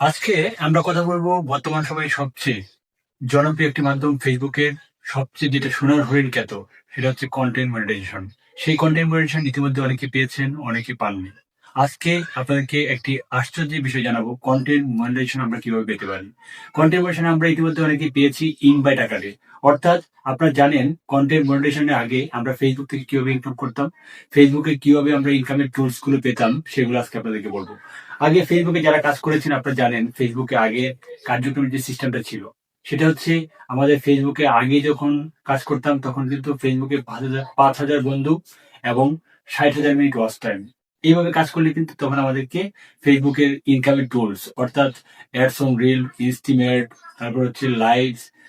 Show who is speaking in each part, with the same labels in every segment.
Speaker 1: আজকে আমরা কথা বলব বর্তমান সময়ে সবচেয়ে জনপ্রিয় একটি মাধ্যম ফেসবুকের সবচেয়ে যেটা সোনার হরিণ খ্যাত, সেটা হচ্ছে কন্টেন্ট মনিটাইজেশন সেই কন্টেন্ট মনিটাইজেশন ইতিমধ্যে অনেকে পেয়েছেন, অনেকে পাননি। আজকে আপনাদেরকে একটি আশ্চর্যের বিষয় জানাব কন্টেন্ট মনিটাইজেশন আমরা কীভাবে পেতে পারি। কন্টেন্ট মনিটাইজেশন আমরা ইতিমধ্যে অনেকে পেয়েছি ইনভাইট আকারে। অর্থাৎ আপনারা জানেন কন্টেন্ট মনিটাইজেশনের আগে আমরা ফেসবুক থেকে কীভাবে ইনকাম করতাম ফেসবুকে কীভাবে আমরা ইনকামের টুলসগুলো পেতাম, সেগুলো আজকে আপনাদেরকে বলব। আগে ফেসবুকে যারা কাজ করেছেন, আপনারা জানেন ফেসবুকে আগে কার্যক্রমের যে সিস্টেমটা ছিল, সেটা হচ্ছে আমাদের ফেসবুকে আগে যখন কাজ করতাম, তখন কিন্তু ফেসবুকে পাঁচ হাজার বন্ধু এবং ষাট হাজার মিনিট ওয়াচ টাইম এইভাবে কাজ করলে কিন্তু তখন আমাদেরকে ফেসবুকের ইনকামের টুলস অর্থাৎ অ্যাডস রিল ইনস্টিমেট তারপর হচ্ছে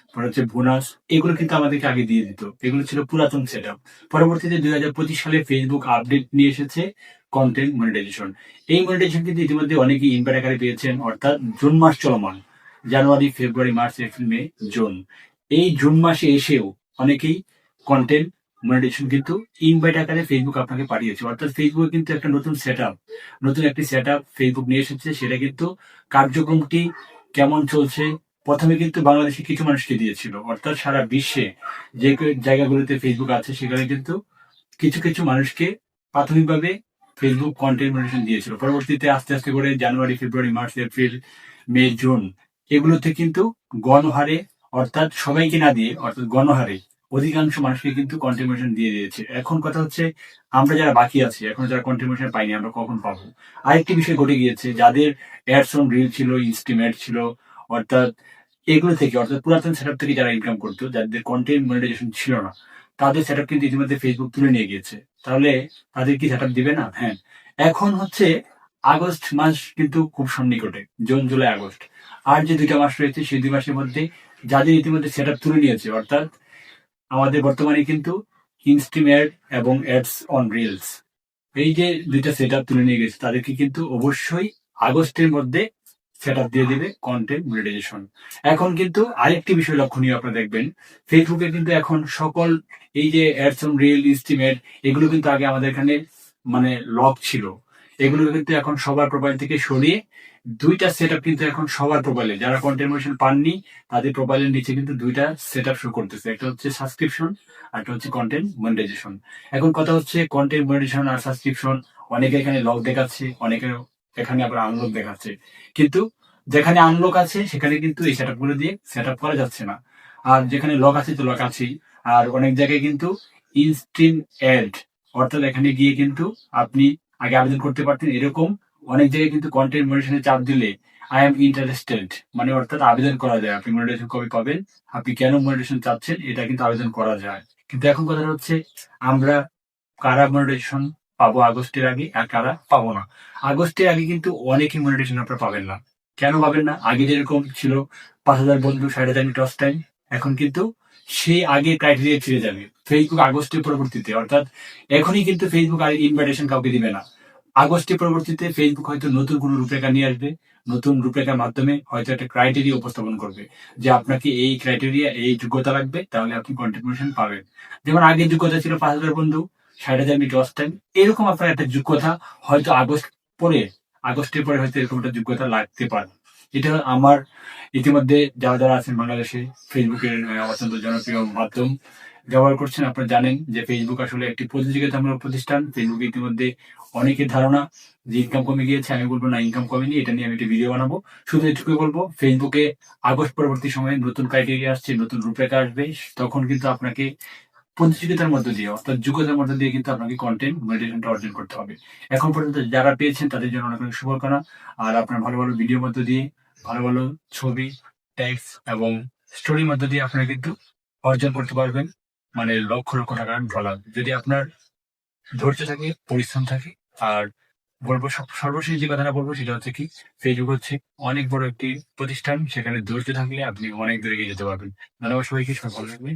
Speaker 1: তারপর হচ্ছে বোনাস এগুলো কিন্তু আমাদেরকে আগে দিয়ে দিত। এগুলো ছিল পুরাতন সেট আপ পরবর্তীতে দুই হাজার পঁচিশ সালে ফেসবুক আপডেট নিয়ে এসেছে কন্টেন্ট মনিটাইজেশন এই মনিটাইজেশন কিন্তু ইতিমধ্যে অনেকেই ইনভাইট আকারে পেয়েছেন, অর্থাৎ জুন মাস চলমান। January, February, March, April, May, June. এই জুন মাসে এসেও অনেকেই কন্টেন্ট মনিটাইজেশন কিন্তু ইনভাইট আকারে ফেসবুক আপনাকে পাঠিয়েছে। অর্থাৎ ফেসবুক কিন্তু একটা নতুন সেট নতুন একটি সেট ফেসবুক নিয়ে এসেছে। সেটা কিন্তু কার্যক্রমটি কেমন চলছে? প্রথমে কিন্তু বাংলাদেশে কিছু মানুষকে দিয়েছিল। অর্থাৎ সারা বিশ্বে যে জায়গাগুলোতে ফেসবুক আছে, সেখানে কিন্তু কিছু কিছু মানুষকে প্রাথমিকভাবে ফেসবুক কন্টেন্ট মনিটাইজেশন দিয়েছিল। পরবর্তীতে আস্তে আস্তে করে January, February, March, April, May, June এগুলোতে কিন্তু গণহারে, অর্থাৎ সবাইকে না দিয়ে, অর্থাৎ গণহারে অধিকাংশ মানুষকে কিন্তু কন্ট্রিবিউশন দিয়ে দিয়েছে। এখন কথা হচ্ছে, আমরা যারা বাকি আছি, এখন যারা কন্ট্রিবিউশন পাইনি, আমরা কখন পাবো? আরেকটি বিষয় ঘটে গিয়েছে, যাদের অ্যাডস অন রিল ছিল ইনস্টিমেট ছিল, অর্থাৎ এগুলো থেকে, অর্থাৎ পুরাতন সেটআপ থেকে যারা ইনকাম করতো, যাদের কন্টেন্ট মনিটাইজেশন ছিল না, তাদের সেটআপ কিন্তু ইতিমধ্যে ফেসবুক তুলে নিয়ে গিয়েছে। তাহলে তাদের কি সেটআপ দিবে না? হ্যাঁ। এখন হচ্ছে আগস্ট মাস কিন্তু খুব সন্নিকটে, জুন, জুলাই, আগস্ট। আর যে দুইটা মাস রয়েছে, সেই দুই মাসের মধ্যে যাদের ইতিমধ্যে সেটআপ তুলে নিয়েছে, অর্থাৎ আমাদের বর্তমানে কিন্তু ইনস্টিমেট এবং অ্যাডস অন রিলস এই যে দুইটা সেট আপ তুলে নিয়ে গেছে, তাদেরকে কিন্তু অবশ্যই আগস্টের মধ্যে সেট দিয়ে দিবে কন্টেন্ট মনিটাইজেশন এখন কিন্তু আরেকটি বিষয় লক্ষণীয় আপনারা দেখবেন ফেসবুকে কিন্তু এখন সকল এই যে অ্যাডস অন রিল ইনস্টিমেট এগুলো কিন্তু আগে আমাদের এখানে মানে লক ছিল। এগুলো কিন্তু এখন সবার প্রোফাইল থেকে সরিয়ে দুইটা সেট কিন্তু এখন সবার প্রোফাইলে যারা কন্টেন্ট মনিটাইজেশন পাননি, তাদের প্রোফাইলের নিচে কিন্তু দুইটা সেট আপ শো করতেছে। একটা হচ্ছে সাবস্ক্রিপশন আর একটা হচ্ছে কন্টেন্ট মনিটাইজেশন এখন কথা হচ্ছে কন্টেন্ট মনিটাইজেশন আর সাবস্ক্রিপশন অনেকে এখানে লক দেখাচ্ছে, অনেকে এখানে আবার আনলক দেখাচ্ছে। কিন্তু যেখানে আনলক আছে, সেখানে কিন্তু এই সেটগুলো দিয়ে সেট করা যাচ্ছে না। আর যেখানে লক আছে, তো লক আছেই। আর অনেক জায়গায় কিন্তু ইনস্টিন অ্যাড অর্থাৎ এখানে গিয়ে কিন্তু আপনি আগে আবেদন করতে পারতেন। এরকম অনেক জায়গায় কিন্তু কন্টেন্ট মনিটাইজেশনে চাপ দিলে আই এম ইন্টারেস্টেড মানে অর্থাৎ আবেদন করা যায়। আপনি মনিটাইজেশন কবে পাবেন? আপনি কেন মনিটেশন চাচ্ছেন? এটা কিন্তু আবেদন করা যায়। কিন্তু এখন কথা হচ্ছে, আমরা কারা মনিটাইজেশন পাবো আগস্টের আগে আর কারা পাবো না? আগস্টের আগে কিন্তু অনেকই মনিটাইজেশন আপনারা পাবেন না। কেন পাবেন না? আগে যেরকম ছিল পাঁচ হাজার বন্ধু, ষাট হাজার টস টাইম এখন কিন্তু সেই আগে ক্রাইটেরিয়া ফিরে যাবে। ফেসবুক আগস্টের পরবর্তীতে, অর্থাৎ এখনই কিন্তু ফেসবুক আর ইনভাইটেশন কাউকে দিবে না। আগস্টের পরবর্তীতে ফেসবুক হয়তো নতুন কোনো রূপরেখা নিয়ে আসবে, নতুন রূপরেখার মাধ্যমে হয়তো একটা ক্রাইটেরিয়া উপস্থাপন করবে যে আপনাকে এই ক্রাইটেরিয়া এই যোগ্যতা লাগবে, তাহলে আপনি কন্ট্রিবিউশন পাবেন। যেমন আগে যোগ্যতা ছিল পাঁচ হাজার বন্ধু, ষাট হাজার মিনিট ওয়াচ টাইম এরকম আপনার একটা যোগ্যতা হয়তো আগস্ট পরে, আগস্টের পরে হয়তো এরকম একটা যোগ্যতা লাগতে পারে। এটা আমার ইতিমধ্যে যারা যারা আছেন বাংলাদেশে ফেসবুকের অত্যন্ত জনপ্রিয় মাধ্যম ব্যবহার করছেন, আপনারা জানেন যে ফেসবুক আসলে একটি প্রতিযোগিতামূলক প্রতিষ্ঠান। ফেসবুকে ইতিমধ্যে অনেকের ধারণা যে ইনকাম কমে গিয়েছে, আমি বলব না ইনকাম কমেনি, এটা নিয়ে আমি একটা ভিডিও বানাবো। শুধু এটুকুই বলব ফেসবুকে আগস্ট পরবর্তী সময়ে নতুন ক্রাইটেরিয়া আসছে, নতুন রূপরেখা আসবে, তখন কিন্তু আপনাকে প্রতিযোগিতার মধ্যে দিয়ে অর্থাৎ যোগ্যতার মধ্যে দিয়ে কিন্তু আপনাকে কন্টেন্ট মেডিটেশনটা অর্জন করতে হবে। এখন পর্যন্ত যারা পেয়েছেন তাদের জন্য অনেক অনেক শুভকামনা। আর আপনার ভালো ভালো ভিডিওর মধ্যে দিয়ে, ভালো ভালো ছবি টেক্সট এবং স্টোরির মধ্যে দিয়ে আপনারা কিন্তু অর্জন করতে পারবেন। মানে লক্ষ লক্ষ টাকার ডলার যদি আপনার ধৈর্য থাকে, পরিশ্রম থাকে, আর বলব সর্বশেষ যে কথাটা বলব সেটা হচ্ছে কি ফেসবুক হচ্ছে অনেক বড় একটি প্রতিষ্ঠান। সেখানে ধৈর্য থাকলে আপনি অনেক দূরে এগিয়ে যেতে পারবেন। ধন্যবাদ সবাইকে, সবাই ভালো থাকবেন